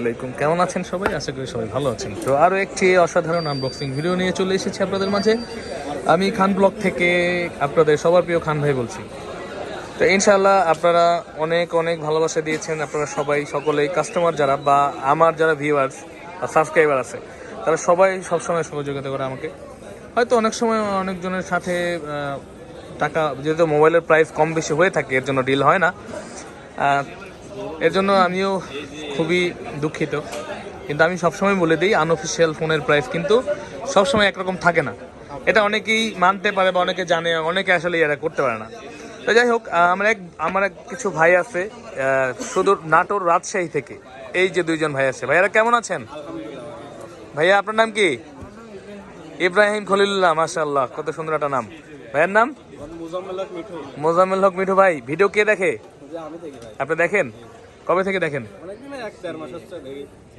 আলাইকুম। কেমন আছেন সবাই? আশা করি সবাই ভালো আছেন। তো আরও একটি অসাধারণ আনবক্সিং ভিডিও নিয়ে চলে এসেছি আপনাদের মাঝে। আমি খান ব্লগ থেকে আপনাদের সবার প্রিয় খান ভাই বলছি। তো ইনশাআল্লাহ আপনারা অনেক অনেক ভালোবাসা দিয়েছেন। আপনারা সবাই, সকলেই কাস্টমার যারা বা আমার যারা ভিউয়ার্স বা সাবস্ক্রাইবার আছে, তারা সবাই সবসময় সহযোগিতা করে আমাকে। হয়তো অনেক সময় অনেকজনের সাথে টাকা, যেহেতু মোবাইলের প্রাইস কম বেশি হয়ে থাকে, এর জন্য ডিল হয় না। এর জন্য আমিও খুবই দুঃখিত। কিন্তু আমি সবসময় বলে দিই আনঅফিসিয়াল ফোনের প্রাইস কিন্তু সবসময় একরকম থাকে না। এটা অনেকেই মানতে পারে বা অনেকে জানে, অনেকে আসলে এরা করতে পারে না। তো যাই হোক আমার এক আমার এক কিছু ভাই আছে সুদূর নাটোর রাজশাহী থেকে। এই যে দুইজন ভাই আছে। ভাইয়ারা কেমন আছেন? ভাইয়া, আপনার নাম কি? ইব্রাহিম খলিলুল্লাহ, মাশাআল্লাহ, কত সুন্দর একটা নাম। ভাইয়ের নাম? মোজাম্মেল হক মিঠু। ভাই ভিডিও কে দেখে? আপনি দেখেন? কবে থেকে দেখেন?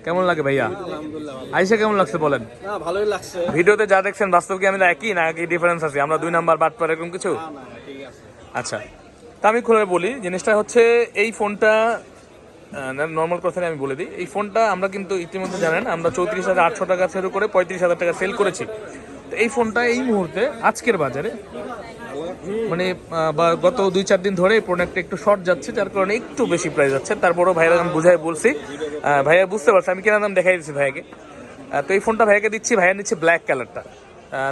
কেমন লাগে ভাইয়া? আইসা কেমন লাগছে বলেন? ভালোই লাগছে। ভিডিওতে যা দেখছেন বাস্তব কি আমি একই না কি ডিফারেন্স আছে? আমরা দুই নাম্বার বাট পর এরকম কিছু? আচ্ছা। তা আমি খুলে বলি জিনিসটা হচ্ছে এই ফোনটা নর্মাল কথায় আমি বলে দিই। এই ফোনটা আমরা কিন্তু ইতিমধ্যে জানেন আমরা চৌত্রিশ হাজার আটশো টাকা শুরু করে পঁয়ত্রিশ হাজার টাকা সেল করেছি। তো এই ফোনটা এই মুহূর্তে আজকের বাজারে। মানে বা গত দুই চার দিন ধরে প্রোডাক্ট একটু শর্ট যাচ্ছে যার কারণে একটু বেশি প্রাইস যাচ্ছে। তারপরও ভাইয়ের আমি বুঝাই বলছি। ভাইয়া বুঝতে পারছে আমি কেনা দাম দেখাই দিচ্ছি ভাইয়াকে। তো এই ফোনটা ভাইয়াকে দিচ্ছি ভাইয়া নিচ্ছে ব্ল্যাক কালারটা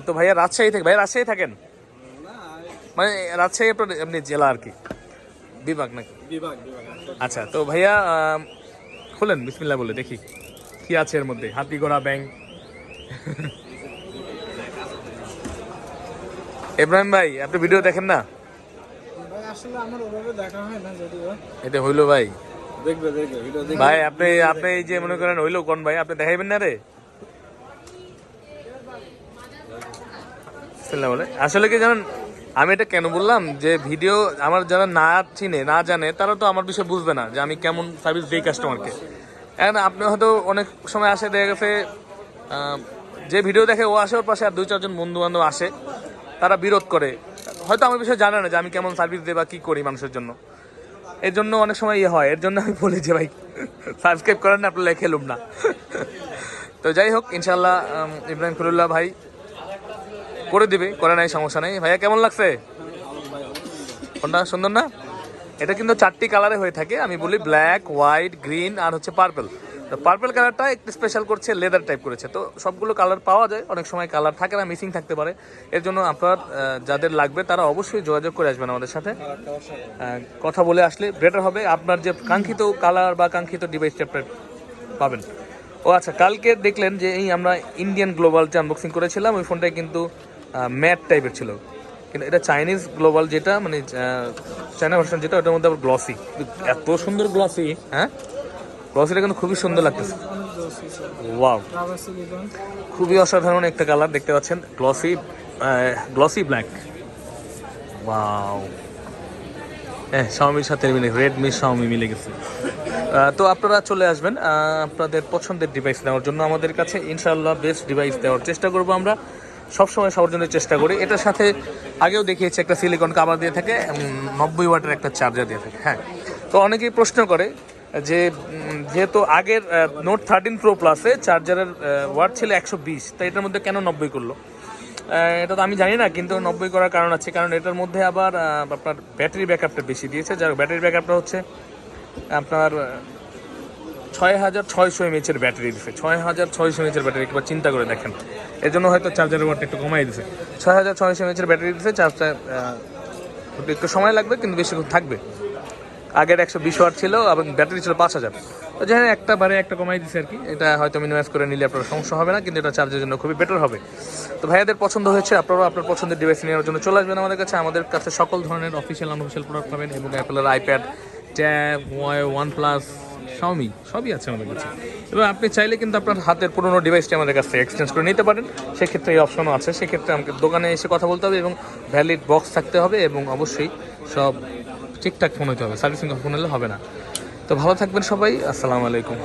তো ভাইয়া রাজশাহী থেকে ভাইয়া রাজশাহী থাকেন? মানে রাজশাহী আপনার এমনি জেলা আর কি? বিভাগ নাকি? আচ্ছা তো ভাইয়া খুলেন বিসমিল্লাহ বলে দেখি। কি আছে এর মধ্যে? হাতি ঘোড়া ব্যাং ইব্রাহিম ভাই আপনি ভিডিও দেখেন না? ভাই আসলে আমার ওভাবে দেখা হয় না যদিও। এটা হইল ভাই। দেখবে দেখবে ভিডিও দেখবে। ভাই আপনি আপনি এই যে মনে করেন হইল কোন ভাই আপনি দেখাইবেন না রে? আসলে কি জানেন আমি এটা কেন বললাম যে ভিডিও আমার যারা না চিনে না জানে তারা তো আমার বিষয়ে বুঝবে না যে আমি কেমন সার্ভিস দিই কাস্টমারকে এখন আপনি হয়তো অনেক সময় আসে দেখা গেছে যে ভিডিও দেখে ও আসে ওর পাশে আর দুই চারজন বন্ধু বান্ধব আসে। তারা বিরোধ করে। হয়তো আমার বিষয়ে জানে না যে আমি কেমন সার্ভিস দিই বা কী করি মানুষের জন্য। এর জন্য অনেক সময় ইয়ে হয়, এর জন্য আমি বলি যে, ভাই সাবস্ক্রাইব করেন না, আপনার খেলুম না। তো যাই হোক ইনশাল্লাহ ইব্রাহিম খলিল্লাহ ভাই করে দিবে, করে নাই, সমস্যা নেই। ভাইয়া, কেমন লাগছে? কোনটা সুন্দর না? এটা কিন্তু চারটি কালারে হয়ে থাকে, আমি বলি ব্ল্যাক হোয়াইট গ্রিন আর হচ্ছে পার্পল তো পার্পল কালারটা একটু স্পেশাল করছে লেদার টাইপ করেছে। তো সবগুলো কালার পাওয়া যায় অনেক সময় কালার থাকে না মিসিং থাকতে পারে। এর জন্য আপনার যাদের লাগবে তারা অবশ্যই যোগাযোগ করে আসবেন আমাদের সাথে। কথা বলে আসলে বেটার হবে। আপনার যে কাঙ্ক্ষিত কালার বা কাঙ্ক্ষিত ডিভাইস চ্যাপ্টার পাবেন। ও আচ্ছা কালকে দেখলেন যে এই আমরা ইন্ডিয়ান গ্লোবাল যে আনবক্সিং করেছিলাম ওই ফোনটাই কিন্তু ম্যাট টাইপের ছিল। কিন্তু এটা চাইনিজ গ্লোবাল যেটা মানে চায়না ভার্সন যেটা ওটার মধ্যে আবার গ্লসি এত সুন্দর গ্লসি হ্যাঁ? গ্লসিটা কিন্তু খুবই সুন্দর লাগতেছে। ওয়াও খুবই অসাধারণ একটা কালার দেখতে পাচ্ছেন। গ্লসি গ্লসি ব্ল্যাক ওয়াও হ্যাঁ শাওমির সাথে মিলে রেডমি শাওমি মিলে গেছে। তো আপনারা চলে আসবেন আপনাদের পছন্দের ডিভাইস নেওয়ার জন্য আমাদের কাছে। ইনশাআল্লাহ বেস্ট ডিভাইস দেওয়ার চেষ্টা করব আমরা। সবসময় সবার জন্য চেষ্টা করি। এটার সাথে আগেও দেখিয়েছি, একটা সিলিকন কাভার দিয়ে থাকে নব্বই ওয়াটের একটা চার্জার দিয়ে থাকে। হ্যাঁ তো অনেকেই প্রশ্ন করে যে যেহেতু আগের নোট থার্টিন প্রো প্লাসে চার্জারের ওয়াট ছিল একশো বিশ তো এটার মধ্যে কেন নব্বই করল? এটা তো আমি জানি না, কিন্তু নব্বই করার কারণ আছে, কারণ এটার মধ্যে আবার আপনার ব্যাটারি ব্যাকআপটা বেশি দিয়েছে, যার ব্যাটারি ব্যাকআপটা হচ্ছে আপনার ছয় হাজার ছয়শো এমএচের ব্যাটারি দিছে, ছয় হাজার ছয়শো এমএচের ব্যাটারি একবার চিন্তা করে দেখেন। এর জন্য হয়তো চার্জারের ওয়াটটা একটু কমাই দিছে। ছয় হাজার ছয়শো এমএচের ব্যাটারি দিছে চার্জটা একটু সময় লাগবে, কিন্তু বেশিক্ষণ থাকবে। আগের একশো বিশ ওয়াট ছিল এবং ব্যাটারি ছিল পাঁচ হাজার। তো যাই একটা বারে একটা কমাই দিছে আর কি। এটা হয়তো মিনিমাইজ করে নিলে আপনার সমস্যা হবে না, কিন্তু এটা চার্জের জন্য খুবই বেটার হবে। তো ভাইয়াদের পছন্দ হয়েছে, আপনারাও আপনার পছন্দের ডিভাইস নেওয়ার জন্য চলে আসবেন আমাদের কাছে। আমাদের কাছে সকল ধরনের অফিসিয়াল আনঅফিসিয়াল প্রোডাক্ট পাবেন এবং অ্যাপেলের iPad tab OnePlus Xiaomi সবই আছে আমাদের কাছে। এবং আপনি চাইলে কিন্তু আপনার হাতের পুরোনো ডিভাইসটি আমাদের কাছ থেকে এক্সচেঞ্জ করে নিতে পারেন। সেক্ষেত্রে এই অপশনও আছে। সেক্ষেত্রে আমাকে দোকানে এসে কথা বলতে হবে এবং ভ্যালিড বক্স থাকতে হবে এবং অবশ্যই সব ঠিকঠাক ফোন হতে হবে সার্ভিসিং ফোন হলে হবে না। তো ভালো থাকবেন সবাই, আসসালামু আলাইকুম।